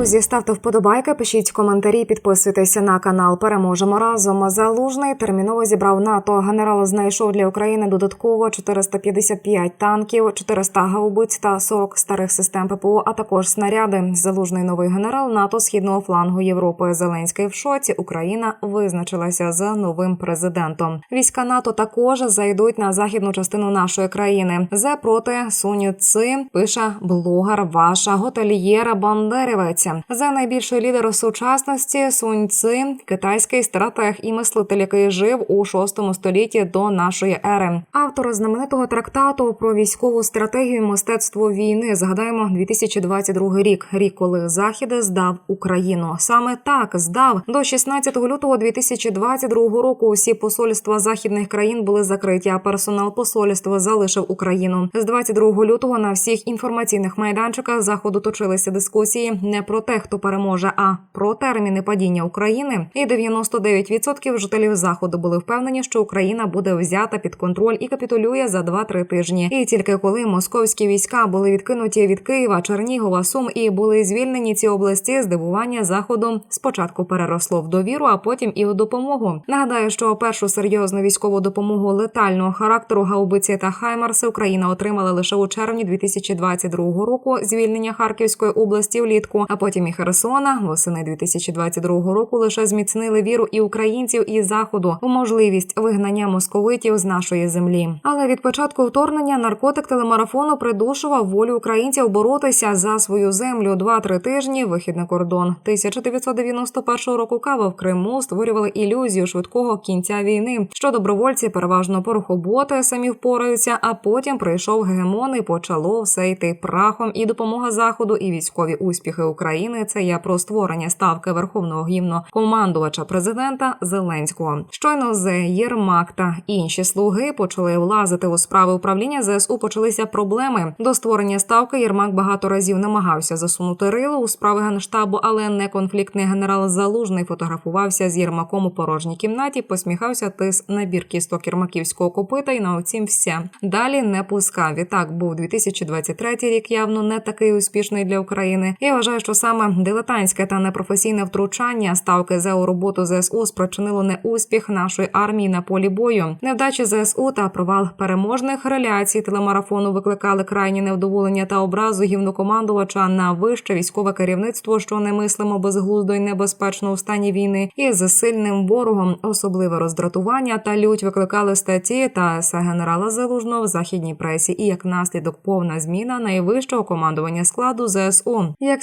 Друзі, ставте вподобайки, пишіть коментарі, підписуйтеся на канал. Переможемо разом. Залужний терміново зібрав НАТО. Генерал знайшов для України додатково 455 танків, 400 гаубиць та 40 старих систем ППО, а також снаряди. Залужний новий генерал НАТО східного флангу Європи. Зеленський в шоці. Україна визначилася з новим президентом. Війська НАТО також зайдуть на західну частину нашої країни. За проти Суню Ци пише блогер ваша готельєра Бандерівець. За найбільший лідер сучасності Сунь Ци, китайський стратег і мислитель, який жив у 6 столітті до нашої ери. Автор знаменитого трактату про військову стратегію мистецтво війни. Згадаємо 2022 рік, рік, коли Захід здав Україну. Саме так здав до 16 лютого 2022 року. Усі посольства західних країн були закриті, а персонал посольства залишив Україну. З 22 лютого на всіх інформаційних майданчиках заходу точилися дискусії не про те, хто переможе, а про терміни падіння України. І 99% жителів заходу були впевнені, що Україна буде взята під контроль і капітулює за 2-3 тижні. І тільки коли московські війська були відкинуті від Києва, Чернігова, Сум і були звільнені ці області, здивування заходу спочатку переросло в довіру, а потім і у допомогу. Нагадаю, що першу серйозну військову допомогу летального характеру гаубиці та Хаймарси Україна отримала лише у червні 2022 року. Звільнення Харківської області влітку, а потім і Херсона восени 2022 року лише зміцнили віру і українців, і заходу у можливість вигнання московитів з нашої землі. Але від початку вторгнення наркотик телемарафону придушував волю українців боротися за свою землю. Два-три тижні вихід на кордон 1991 року. Кава в Криму створювали ілюзію швидкого кінця війни. Що добровольці переважно порохоботи самі впораються. А потім прийшов гегемон і почало все йти прахом. І допомога заходу, і військові успіхи України. Це я про створення ставки верховного гімну командувача президента Зеленського. Щойно з Єрмак та інші слуги почали влазити у справи управління ЗСУ. Почалися проблеми до створення ставки. Єрмак багато разів намагався засунути рило у справи генштабу, але не конфліктний генерал Залужний фотографувався з Єрмаком у порожній кімнаті, посміхався тис набір кісток єрмаківського копита, і на оцім все. Далі не пускав. Відтак був 2023 рік явно не такий успішний для України. Я вважаю, що саме дилетантське та непрофесійне втручання ставки за роботу ЗСУ спричинило неуспіх нашої армії на полі бою. Невдачі ЗСУ та провал переможних реляцій телемарафону викликали крайні невдоволення та образу гівнокомандувача на вище військове керівництво, що не мислимо безглуздо і небезпечно у стані війни, і з сильним ворогом особливе роздратування та лють викликали статті та есе генерала Залужного в західній пресі, і як наслідок повна зміна найвищого командування складу ЗСУ. Як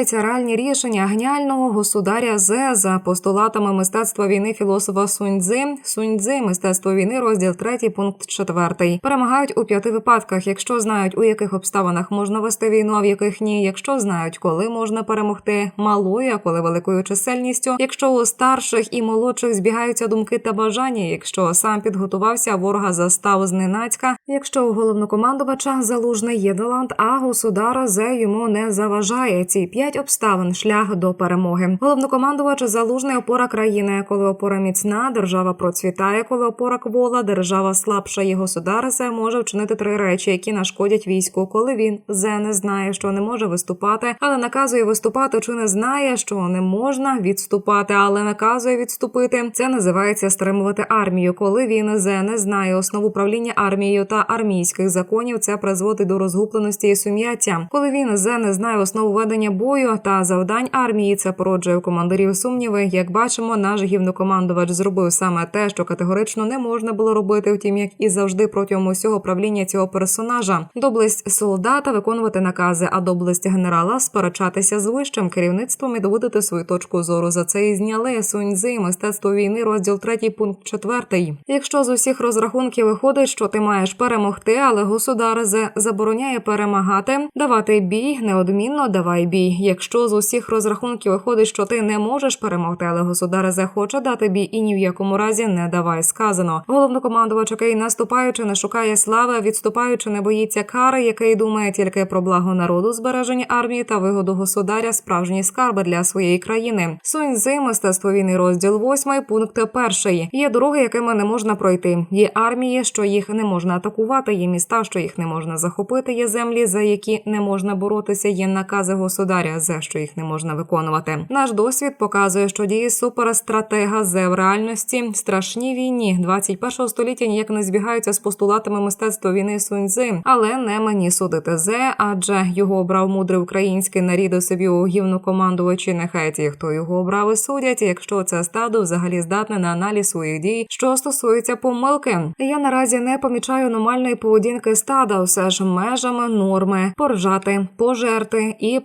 співвідносяться реальні рішення геніального государя Зе за постулатами мистецтва війни філософа Суньцзи, Суньцзи, мистецтво війни, розділ 3, пункт 4. перемагають у п'яти випадках, якщо знають у яких обставинах можна вести війну, а в яких ні, якщо знають, коли можна перемогти малою, а коли великою чисельністю, якщо у старших і молодших збігаються думки та бажання, якщо сам підготувався, ворога застав зненацька, якщо у головнокомандувача залужний є талант, а государ зе йому не заважає. Ці п'ять обставин шлях до перемоги. Головнокомандувач залужний опора країни. Коли опора міцна, держава процвітає. Коли опора квола, держава слабша. І государ може вчинити три речі, які нашкодять війську. Коли він зе не знає, що не може виступати, але наказує виступати, чи не знає, що не можна відступати, але наказує відступити. Це називається стримувати армію. Коли він зе не знає основу управління армією та армійських законів, це призводить до розгубленості і сум'яття. Коли він зе не знає основу ведення бою та завдань армії, це породжує у командирів сумніви. Як бачимо, наш гівнокомандувач зробив саме те, що категорично не можна було робити. Втім, як і завжди протягом усього правління цього персонажа, доблесть солдата виконувати накази, а доблесть генерала сперечатися з вищим керівництвом і доводити свою точку зору. За це і зняли Суньзи, мистецтво війни, розділ 3, пункт 4. Якщо з усіх розрахунків виходить, що ти маєш перемогти, але государ зе забороняє перемагати, давати бій неодмінно давай бій. Якщо з усіх розрахунків виходить, що ти не можеш перемогти, але государ зе хоче дати бій і ні в якому разі не давай сказано. Головнокомандувач, який наступаючи, не шукає слави, відступаючи, не боїться кари, який думає тільки про благо народу, збереження армії та вигоду государя, справжні скарби для своєї країни. Суньзи, мистецтво війни, розділ 8, пункт 1. Є дороги, якими не можна пройти. Є армії, що їх не можна атакувати. Є міста, що їх не можна захопити. Є землі, за які не можна боротися. Є накази государя. Зе, що їх не можна виконувати. Наш досвід показує, що дії суперстратега зе в реальності страшні війні 21 століття ніяк не збігаються з постулатами мистецтва війни Суньцзи, але не мені судити зе, адже його обрав мудрий український нарід собі у гівнокомандувачі. Нехай ті, хто його обрав, і судять, якщо це стадо взагалі здатне на аналіз своїх дій, що стосується помилки. Я наразі не помічаю аномальної поведінки стада, все ж межами норми поржати, пожерти і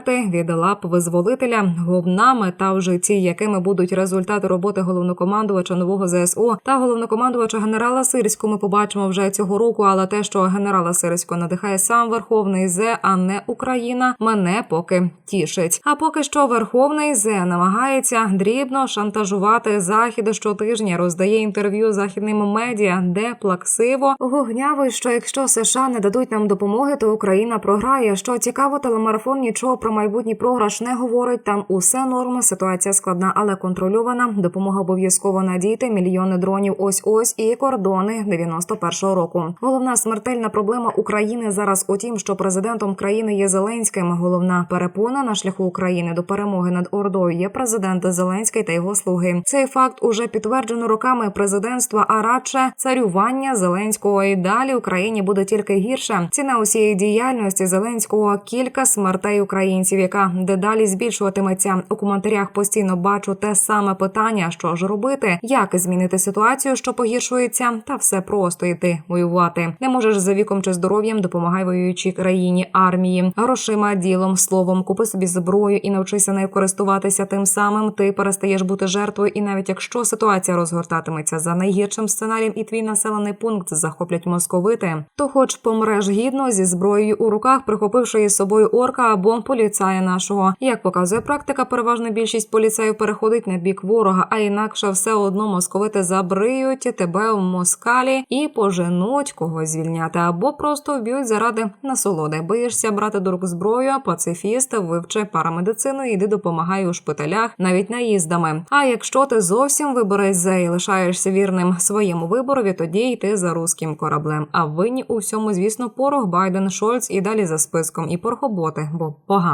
померти від лап визволителя. Головна мета в житті, якими будуть результати роботи головнокомандувача нового ЗСО та головнокомандувача генерала Сирського. Ми побачимо вже цього року. Але те, що генерала Сирського надихає сам Верховний Зе, а не Україна, мене поки тішить. А поки що Верховний Зе намагається дрібно шантажувати захід щотижня, роздає інтерв'ю західним медіа, де плаксиво гугнявий, що якщо США не дадуть нам допомоги, то Україна програє. Що цікаво, телемарафон нічого про майбутній програш не говорить. Там усе норма, ситуація складна, але контрольована. Допомога обов'язково надійти. Мільйони дронів. Ось ось і кордони 91-го року. Головна смертельна проблема України зараз у тім, що президентом країни є Зеленським. Головна перепона на шляху України до перемоги над Ордою є президент Зеленський та його слуги. Цей факт уже підтверджено роками президентства, а радше царювання Зеленського. І далі Україні буде тільки гірше. Ціна усієї діяльності Зеленського кілька смертей українців, яка дедалі збільшуватиметься. У коментарях постійно бачу те саме питання: що ж робити, як змінити ситуацію, що погіршується, та все просто йти воювати. Не можеш за віком чи здоров'ям допомагай воюючій країні армії, грошима, ділом, словом, купи собі зброю і навчися нею користуватися. Тим самим ти перестаєш бути жертвою, і навіть якщо ситуація розгортатиметься за найгіршим сценарієм, і твій населений пункт захоплять московити, то хоч помреш гідно зі зброєю у руках, прихопивши із собою орка або поліцая нашого. Як показує практика, переважна більшість поліцаїв переходить на бік ворога, а інакше все одно московити забриють тебе в москалі і поженуть когось звільняти, або просто вб'ють заради насолоди. Боїшся брати до рук зброю, пацифіст, вивчи парамедицину, і йди допомагай у шпиталях, навіть наїздами. А якщо ти зовсім вибереш зе і лишаєшся вірним своєму виборові, тоді йти за руським кораблем. А винні у всьому, звісно, порох Байден, Шольц і далі за списком, і порохоботи, бо